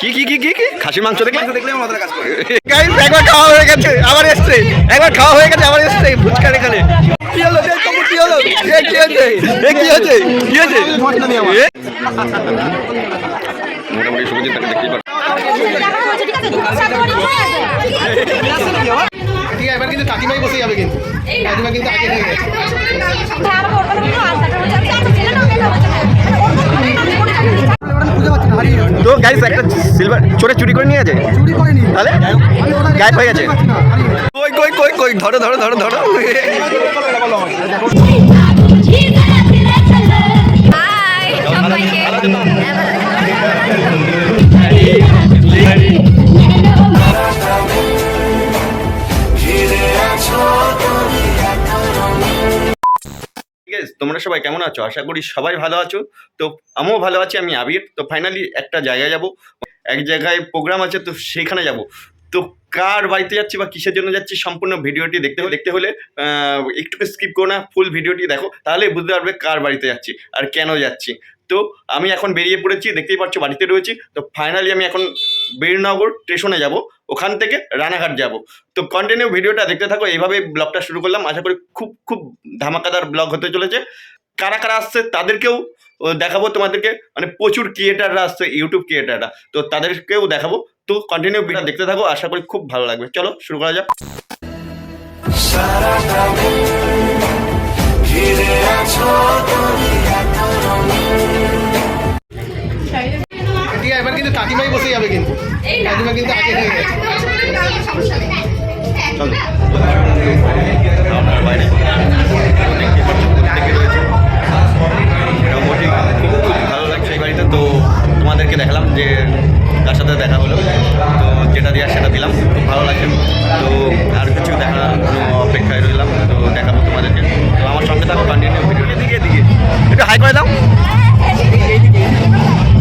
কি কি কি কি কি? খাসির মাংস দেখলে? দেখলে আমার মাথাটা কাজ করে। গাইস একবার খাওয়া হয়ে গেছে আবার এসছে। একবার খাওয়া হয়ে গেছে আবার এসছে। ফুচকার এখানে। কি হলো কি হলো? এ কি হয়েছে? এ কি হয়েছে? কি হয়েছে? মোটামুটি সুবিধা তাকে দেখতেই পারো। ঠিক আছে এবার কিন্তু কাকিমাই বসে যাবে কিন্তু। কাকিমা কিন্তু আগে নিয়ে গেছে। তো গাইস একটা সিলভার চোরে চুরি করে নিয়ে গেছে চুরি করেনি তাহলে গায়েব হয়ে গেছে কই কই কই কই ধরো ধরো ধরো ধরো তোমরা সবাই কেমন আছো? আশা করি সবাই ভালো আছো। তো আমিও ভালো আছি, আমি আবির। তো ফাইনালি একটা জায়গায় যাব। এক জায়গায় প্রোগ্রাম আছে, তো সেখানে যাব। তো কার বাড়িতে যাচ্ছি বা কিসের জন্য যাচ্ছি সম্পূর্ণ ভিডিওটি দেখতে দেখতে হলে একটু স্কিপ করো না ফুল ভিডিওটি দেখো। তাহলে বুঝতে পারবে কার বাড়িতে যাচ্ছি আর কেন যাচ্ছি। তো আমি এখন বেরিয়ে পড়েছি, দেখতেই পাচ্ছ বাড়িতে রয়েছি। তো ফাইনালি আমি এখন বীরনগর স্টেশনে যাব, ওখান থেকে রানাঘাট যাব। তো কন্টিনিউ ভিডিওটা দেখতে থাকো, এইভাবে ব্লগটা শুরু করলাম। আশা করি খুব খুব ধামাকাদার ব্লগ হতে চলেছে। কারা কারা আসছে তাদেরকেও দেখাবো তোমাদেরকে। মানে প্রচুর ক্রিয়েটাররা আসছে ইউটিউব ক্রিয়েটাররা তো তাদেরকেও দেখাবো। তো কন্টিনিউ ভিডিও দেখতে থাকো, আশা করি খুব ভালো লাগবে। চলো, শুরু করা যাক। ঠিক আছে এবার কিন্তু কাকিমাই বসে যাবে কিন্তু কাকিমা কিন্তু আগে নিয়ে গেছে তো তোমাদেরকে দেখালাম যে তার সাথে দেখা হলো তো যেটা দেওয়ার সেটা দিলাম খুব ভালো লাগছে তো আর কিছু কোনো অপেক্ষায় রইলাম তো দেখাবো তোমাদেরকে তো আমার সঙ্গে থাকো কন্টিনিউ ভিডিও দিকে দিকে একটু হাই করে দাও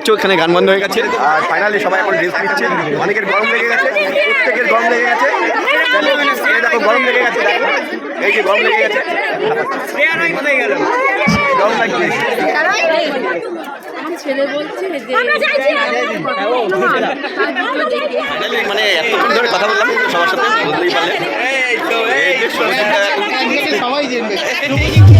পাচ্ছ এখানে গান বন্ধ হয়ে গেছে। আর ফাইনালি সবাই এখন রেস্ট নিচ্ছে। অনেকের গরম লেগে গেছে প্রত্যেকের গরম লেগে গেছে। দেখো গরম লেগে গেছে। এই যে গরম লেগে গেছে। গরম লাগছে। ছেলে বলছে যে ফাইনালি মানে এতক্ষণ ধরে কথা বললাম সবার সাথে বুঝতেই পারলে। সবাই।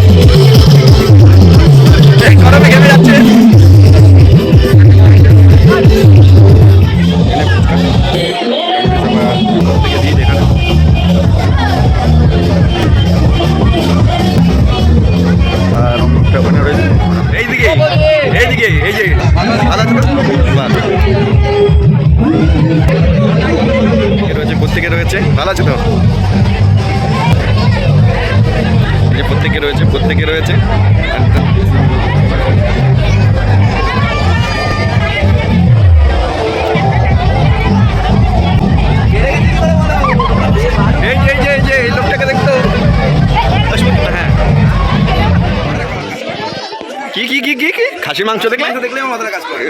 কি খাসির মাংস দেখলে দেখলে আমার মাথাটা কাজ করে।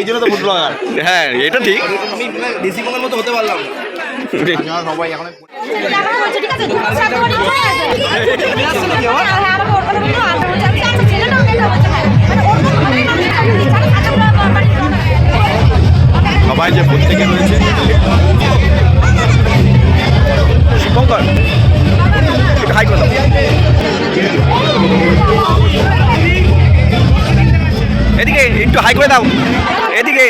এই জন্য তো ফুড ব্লগার হ্যাঁ এটা ঠিক। আমি দেশি কোনার মতো হতে পারলাম। সবাই এখন কথা কথা যে প্রত্যেকে রয়েছে শুভঙ্কর হাই দাও। এদিকে একটু হাই করে দাও। এদিকে।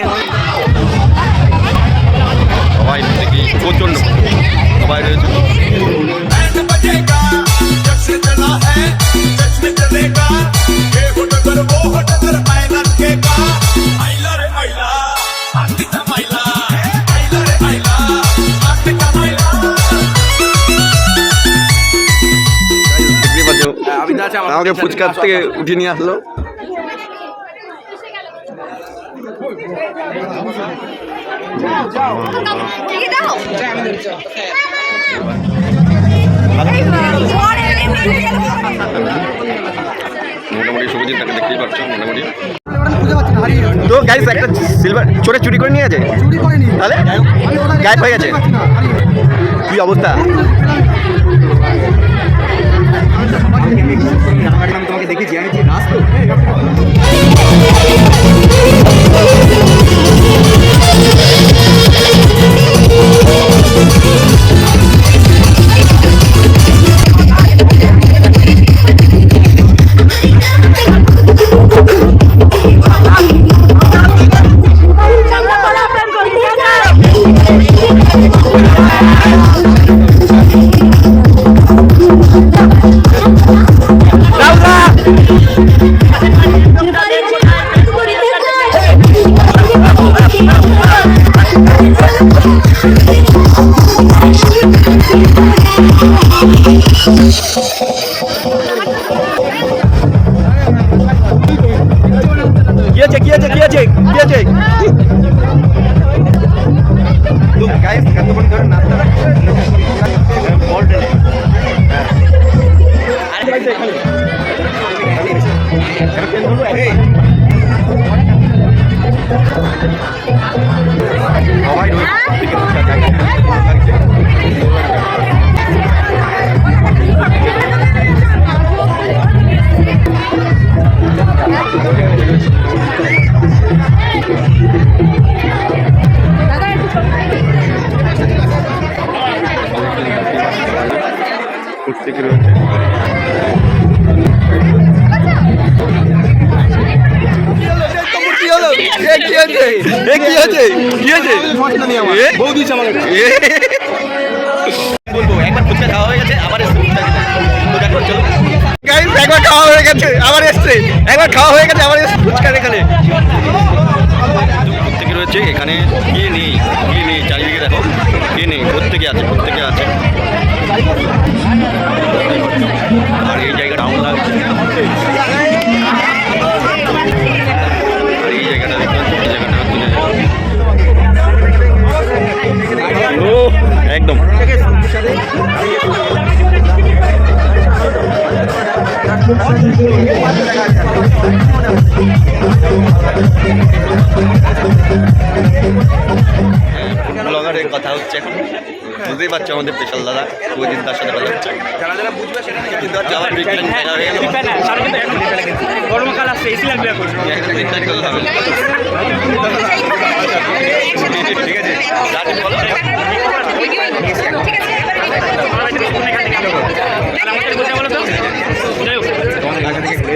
আমাকে ফুচকার থেকে উঠিয়ে নিয়ে আসলো। গেছে। তো গাইস একটা সিলভার চোরে চুরি করে নিয়ে তাহলে গায়েব হয়ে গেছে গেছে। কি অবস্থা দেখেছি, আমি নাচ তো আছে কি আছে তো গাইস কতক্ষণ ধরে নাস্তা বল ঢেলে সবাই প্রত্যেকে রয়েছে বলব একবার ফুচকা খাওয়া হয়ে একবার খাওয়া হয়ে গেছে, আবার এসছে। একবার খাওয়া হয়ে গেছে, আবার এসছে। ফুচকার এখানে। প্রত্যেকে রয়েছে, এখানে কি নেই? কি নেই? চারিদিকে দেখো। কি নেই? প্রত্যেকে আছে, প্রত্যেকে ব্লগারের কথা হচ্ছে এখন বুঝতেই পারছ আমাদের স্পেশাল দাদা সুজিত দার সাথে কথা হচ্ছে যারা যারা বুঝবে সেটা যাওয়ার ট্রিটমেন্ট হয়ে গেল গরমকাল আসছে এসি লাগবে এখন একদম চিন্তা করতে হবে ঠিক আছে রাজু বলো তাহলে আমাদের বলতে বলো তো যাই হোক ভালো লাগবে। চলছে চলছে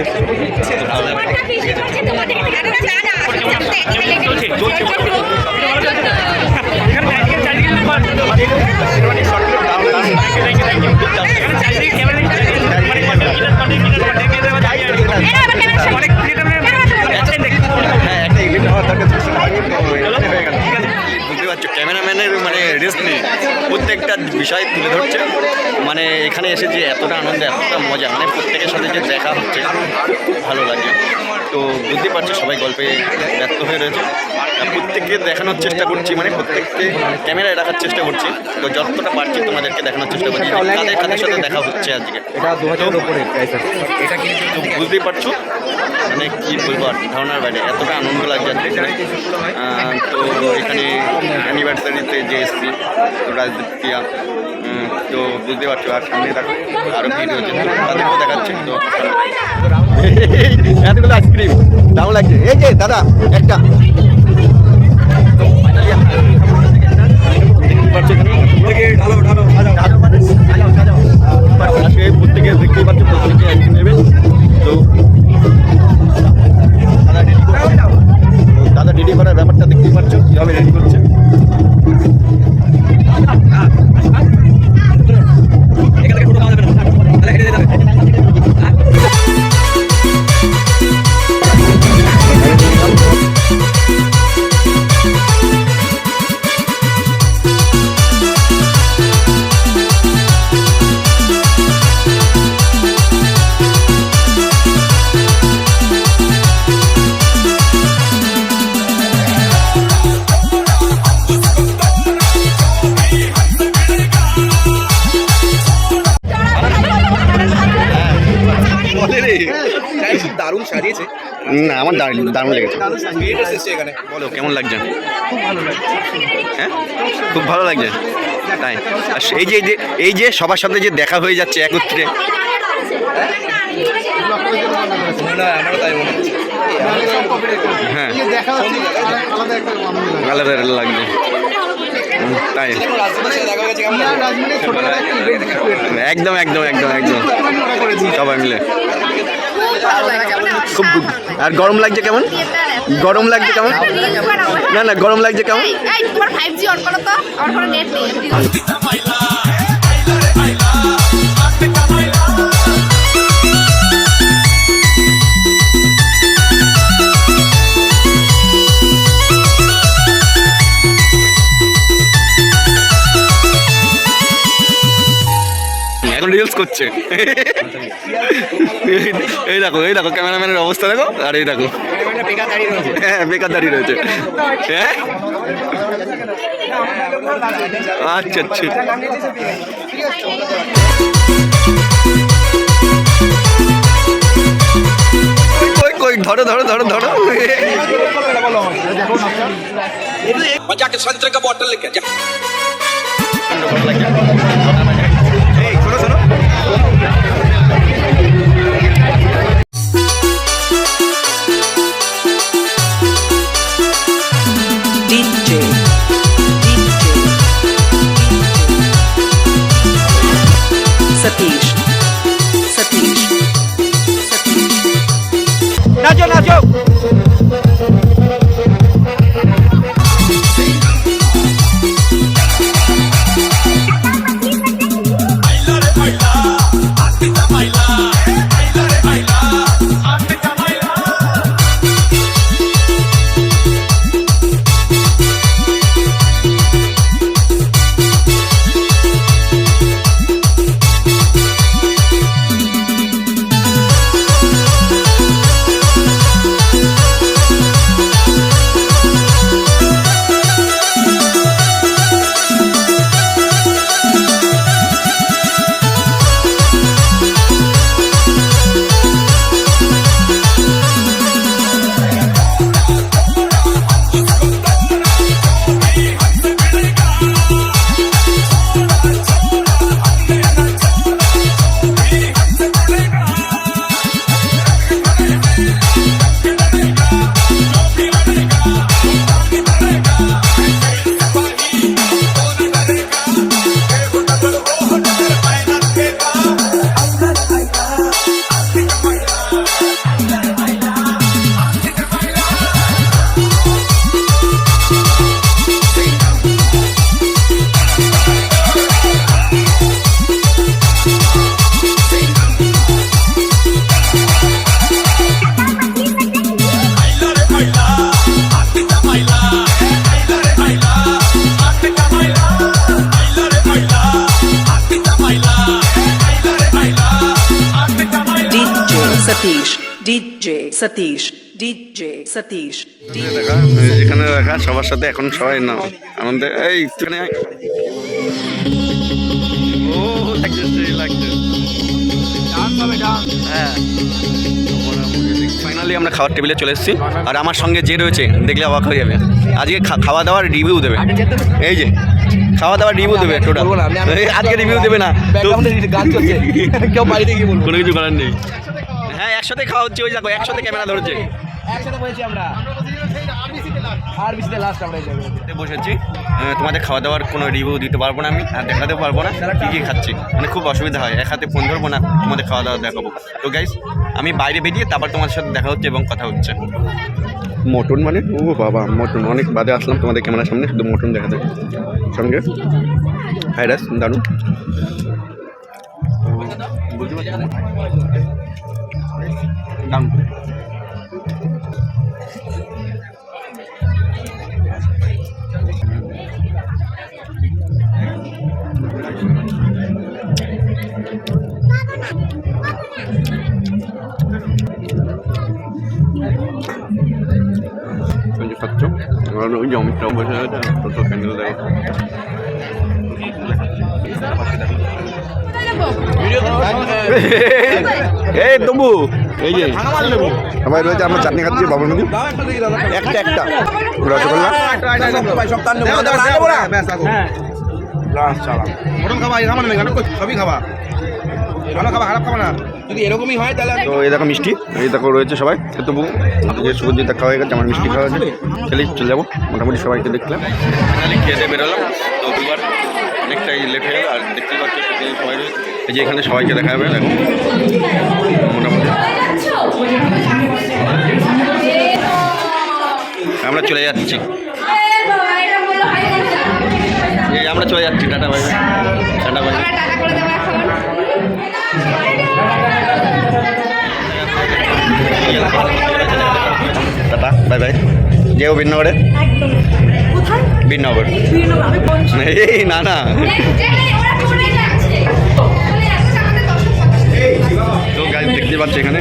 এখানে চারিদিকে চারিদিকে number thank you thank you এখানে চারিদিকে ক্যামেরা মানে কন্টেন্ট কন্টেন্ট অনেক ক্রিয়েটার দেখতে হ্যাঁ একটা ইভেন্ট হওয়ার দরকার ছিল সেটা হয়ে গেল। হয়ে গেল। ঠিক আছে বুঝতে পারছ ক্যামেরাম্যানের মানে রেস্ট নেই। প্রত্যেকটা বিষয় তুলে ধরছে। মানে এখানে এসে যে এতটা আনন্দ এতটা মজা মানে প্রত্যেকের সাথে যে দেখা হচ্ছে খুব ভালো লাগে। তো বুঝতে পারছ সবাই গল্পে ব্যস্ত হয়ে রয়েছে। প্রত্যেককে দেখানোর চেষ্টা করছি মানে প্রত্যেককে ক্যামেরায় রাখার চেষ্টা করছি। তো যতটা পারছি তোমাদেরকে দেখানোর চেষ্টা করছি। যে কাদের কাদের সাথে দেখা হচ্ছে আজকে? তো বুঝতেই পারছ? মানে কি বলব আর ধারণার বাইরে। এতটা আনন্দ লাগছে আজকে। এখানে তো এখানে অ্যানিভার্সারিতে যে এসছি তো রাজদীপ তো বুঝতে পারছ আর সামনে দেখো আরও ভিড় হয়েছে তো তাদেরকেও দেখাচ্ছে তো এতগুলো আইসক্রিম দাম লাগছে এই যে দাদা একটা আজকে প্রত্যেকে দেখতেই পাচ্ছ প্রত্যেকে আইসক্রিম নেবে তো দাদা রেডি তো দাদা রেডি করার ব্যাপারটা দেখতেই পাচ্ছ কীভাবে রেডি আমার দারুণ দারুণ লেগেছে। বলো, কেমন লাগছে? হ্যাঁ? খুব ভালো লাগছে? তাই। আর এই যে এই যে সবার সাথে যে দেখা হয়ে যাচ্ছে একত্রে। হ্যাঁ। আলাদা আলাদা তাই। একদম একদম একদম একদম। সবাই মিলে। খুব। আর গরম লাগছে কেমন? গরম লাগছে কেমন? না না গরম লাগছে কেমন? রিলস করছে এই দেখো এই দেখো ক্যামেরাম্যানের অবস্থা দেখো আর এই দেখো হ্যাঁ বেকার দাঁড়িয়ে রয়েছে হ্যাঁ আচ্ছা আচ্ছা কই কই ধরো ধরো ধরো ধরো बजा के संतरे का बॉटल लेके जा DJ Satish. DJ Satish. দেখা এখানে দেখা সবার সাথে এখন সবাই না আনন্দে এই এখানে আয়। ও লাগছে সেই লাগছে হ্যাঁ। ফাইনালি আমরা খাওয়ার টেবিলে চলে এসেছি আর আমার সঙ্গে যে রয়েছে দেখলে অবাক হয়ে যাবে। আজকে খা- খাওয়া দাওয়ার রিভিউ দেবে। এই যে খাওয়া দাওয়ার রিভিউ দেবে টোটাল আজকে রিভিউ দেবে না। কোনো কিছু করার নেই। হ্যাঁ একসাথে খাওয়া হচ্ছে ওই দেখো একসাথে ক্যামেরা ধরেছে। একসাথে বলেছি আমরা। আর লাস্ট বসেছি। তোমাদের খাওয়া দাওয়ার কোনো রিভিউ দিতে পারব না আমি আর দেখাতে পারব না। কী কী খাচ্ছি? মানে খুব অসুবিধা হয় এক হাতে ফোন ধরবো না তোমাদের খাওয়া দাওয়া দেখাবো। তো গাইস আমি বাইরে বেরিয়ে তারপর তোমাদের সাথে দেখা হচ্ছে এবং কথা হচ্ছে। মটন মানে? ও বাবা মটন। অনেক বাদে আসলাম তোমাদের ক্যামেরার সামনে শুধু মটন দেখাতে। সঙ্গে দারুণ। দারুণ আমরা ওই জমিটা বসে ছোট ক্যান্ডেল দেখো এই তম্বু এই যে সবাই রয়েছে আমরা চাটনি একটা একটা রসগোল্লা মটন সবই খাবা ভালো খাবা খারাপ খাবা না। যদি এরকমই হয় তাহলে তো এই দেখো মিষ্টি এই দেখো রয়েছে সবাই। তবু যে সুগন্ধিটা খাওয়া হয়ে গেছে আমার মিষ্টি খাওয়া হয়েছে। খেলেই চলে যাব মোটামুটি সবাইকে দেখলাম। দিয়ে বেরোলাম তো দুবার অনেকটাই লেট হয়ে আর দেখতে পাচ্ছি প্রতিদিন সবাই রয়েছে। এই যে এখানে সবাইকে দেখা যাবে দেখো। মোটামুটি। আমরা চলে যাচ্ছি। এই আমরা চলে যাচ্ছি tata bye. Tata bye bye. Bye যেও বিনগরে। বিনগর। এই না না। তো গাছ দেখতে পাচ্ছি এখানে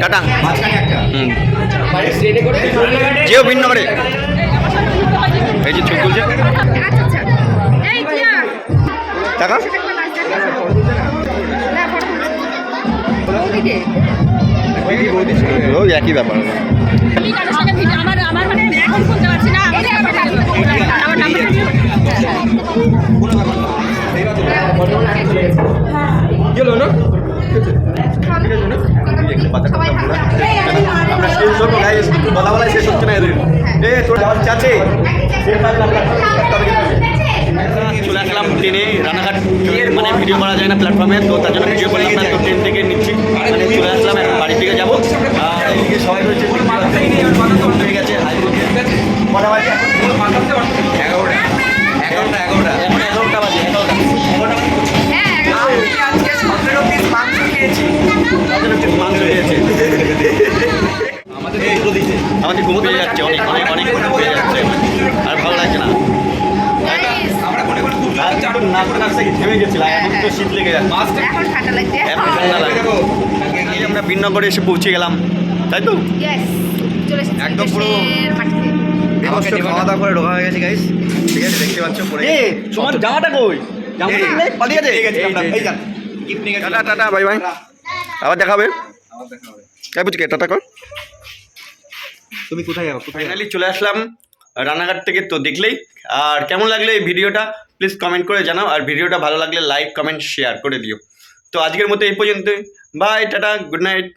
টাটা। হুম। যেও বিনগরে এই যে ছবি তুলছে টাকা? ওই একই ব্যাপার। আমার আমার মানে এখন শুনতে পারছি না আমার নাম্বার আমরা শেষ করব গাইস বলা বলাই শেষ হচ্ছে না? এদের এ তোর চাচে চলে আসলাম ট্রেনে রানাঘাট মানে ভিডিও করা যায় না প্ল্যাটফর্মে তো তার জন্য ভিডিও করলাম না তো ট্রেন থেকে নিচ্ছি। মানে চলে আসলাম এখন বাড়ি থেকে যাব। আর এদিকে সবাই হয়ে গেছে এগারোটা এগারোটা এগারোটা এগারোটা। মাংস খেয়েছে। আমাদের আমাদের ঘুমো পেয়ে যাচ্ছে অনেক অনেক অনেক ঘুমো পেয়ে যাচ্ছে। আর ভালো লাগছে না। না করে নাচতে থেমে গেছিলাম এখন তো শীত লেগে যাচ্ছে। এখন ঠান্ডা লাগছে। এখন ঠান্ডা লাগে আমরা বিনগরে এসে পৌঁছে গেলাম তাই তো? একদম পুরো- খাওয়া দাওয়া করে ঢোকা হয়ে গেছে গাইস ঠিক আছে দেখতে পাচ্ছ পরে তোমার জামাটা কই? জামাটা পালিয়ে গেছে এই যান। টাটা টাটা বাই বাই আবার দেখাবে? তাই বুঝছি টাটা কর। তুমি কোথায় যাব ফাইনালি চলে আসলাম রানাঘাট থেকে তো দেখলেই। আর কেমন লাগল এই ভিডিওটা? প্লিজ কমেন্ট করে জানাও। আর ভিডিওটা ভালো লাগলে লাইক কমেন্ট শেয়ার করে দিও। তো আজকের মতো এই পর্যন্ত বাই টাটা গুড নাইট